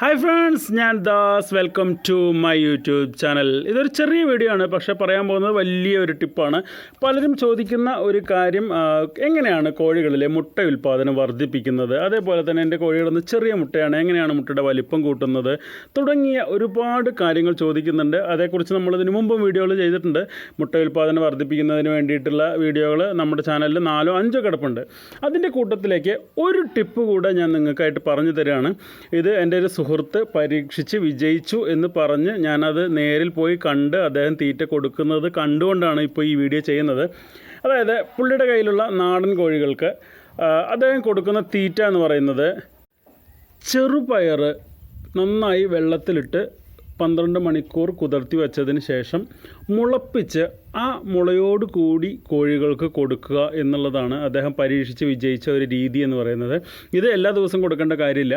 Hi friends ഞാൻ Das. Welcome to my YouTube channel ഇതൊരു ചെറിയ വീഡിയോ ആണ്. പക്ഷേ പറയാൻ പോകുന്നത് വലിയൊരു ടിപ്പാണ് പലരും ചോദിക്കുന്ന ഒരു കാര്യം എങ്ങനെയാണ് കോഴികളിലെ മുട്ട ഉൽപ്പാദനം വർദ്ധിപ്പിക്കുന്നത്? അതേപോലെ തന്നെ എന്റെ കോഴികളൊന്ന് ചെറിയ മുട്ടയാണ് എങ്ങനെയാണ് മുട്ടയുടെ വലിപ്പം കൂട്ടുന്നത്? തുടങ്ങിയ ഒരുപാട് കാര്യങ്ങൾ ചോദിക്കുന്നുണ്ട്. അതേക്കുറിച്ച് നമ്മൾ ഇതിനു മുമ്പും വീഡിയോകൾ ചെയ്തിട്ടുണ്ട്. മുട്ട ഉൽപ്പാദനം വർദ്ധിപ്പിക്കുന്നതിന് വേണ്ടിയിട്ടുള്ള വീഡിയോകൾ നമ്മുടെ ചാനലിൽ നാലോ അഞ്ചോ കിടപ്പുണ്ട്. അതിന്റെ കൂട്ടത്തിലേക്ക് ഒരു ടിപ്പ് കൂടെ ഞാൻ നിങ്ങൾക്കായിട്ട് പറഞ്ഞു തരികയാണ്. ഇത് എന്റെ ഒരു സുഹൃത്ത് പരീക്ഷിച്ച് വിജയിച്ചു എന്ന് പറഞ്ഞ് ഞാനത് നേരിൽ പോയി കണ്ട് അദ്ദേഹം തീറ്റ കൊടുക്കുന്നത് കണ്ടുകൊണ്ടാണ് ഇപ്പോൾ ഈ വീഡിയോ ചെയ്യുന്നത്. അതായത് പുള്ളിയുടെ കയ്യിലുള്ള നാടൻ കോഴികൾക്ക് അദ്ദേഹം കൊടുക്കുന്ന തീറ്റ എന്ന് പറയുന്നത് ചെറുപയർ നന്നായി വെള്ളത്തിലിട്ട് പന്ത്രണ്ട് മണിക്കൂർ കുതിർത്തി വെച്ചതിന് ശേഷം മുളപ്പിച്ച് ആ മുളയോട് കൂടി കോഴികൾക്ക് കൊടുക്കുക എന്നുള്ളതാണ് അദ്ദേഹം പരീക്ഷിച്ച് വിജയിച്ച ഒരു രീതി എന്ന് പറയുന്നത്. ഇത് എല്ലാ ദിവസവും കൊടുക്കേണ്ട കാര്യമില്ല.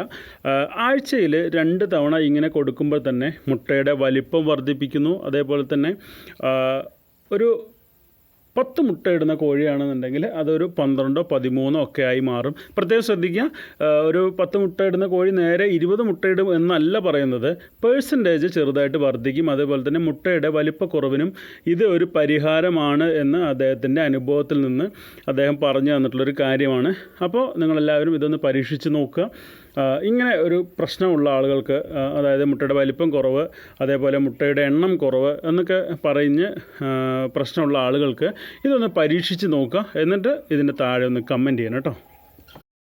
ആഴ്ചയിൽ രണ്ട് തവണ ഇങ്ങനെ കൊടുക്കുമ്പോൾ തന്നെ മുട്ടയുടെ വലിപ്പം വർദ്ധിപ്പിക്കുന്നു. അതേപോലെ തന്നെ ഒരു പത്ത് മുട്ടയിടുന്ന കോഴിയാണെന്നുണ്ടെങ്കിൽ അതൊരു പന്ത്രണ്ടോ പതിമൂന്നോ ഒക്കെ ആയി മാറും. പ്രത്യേകം ശ്രദ്ധിക്കുക ഒരു പത്ത് മുട്ടയിടുന്ന കോഴി നേരെ ഇരുപത് മുട്ടയിടും എന്നല്ല പറയുന്നത്. പേഴ്സന്റേജ് ചെറുതായിട്ട് വർദ്ധിക്കും. അതേപോലെ തന്നെ മുട്ടയുടെ വലിപ്പക്കുറവിനും ഇത് ഒരു പരിഹാരമാണ് എന്ന് അദ്ദേഹത്തിന്റെ അനുഭവത്തിൽ നിന്ന് അദ്ദേഹം പറഞ്ഞു തന്നിട്ടുള്ളൊരു കാര്യമാണ്. അപ്പോൾ നിങ്ങളെല്ലാവരും ഇതൊന്ന് പരീക്ഷിച്ച് നോക്കുക. ഇങ്ങനെ ഒരു പ്രശ്നമുള്ള ആളുകൾക്ക് അതായത് മുട്ടയുടെ വലിപ്പം കുറവ് അതേപോലെ മുട്ടയുടെ എണ്ണം കുറവ് എന്നൊക്കെ പറഞ്ഞ് പ്രശ്നമുള്ള ആളുകൾക്ക് ഇതൊന്ന് പരീക്ഷിച്ച് നോക്കുക എന്നിട്ട് ഇതിന്റെ താഴെ ഒന്ന് കമന്റ് ചെയ്യണം കേട്ടോ.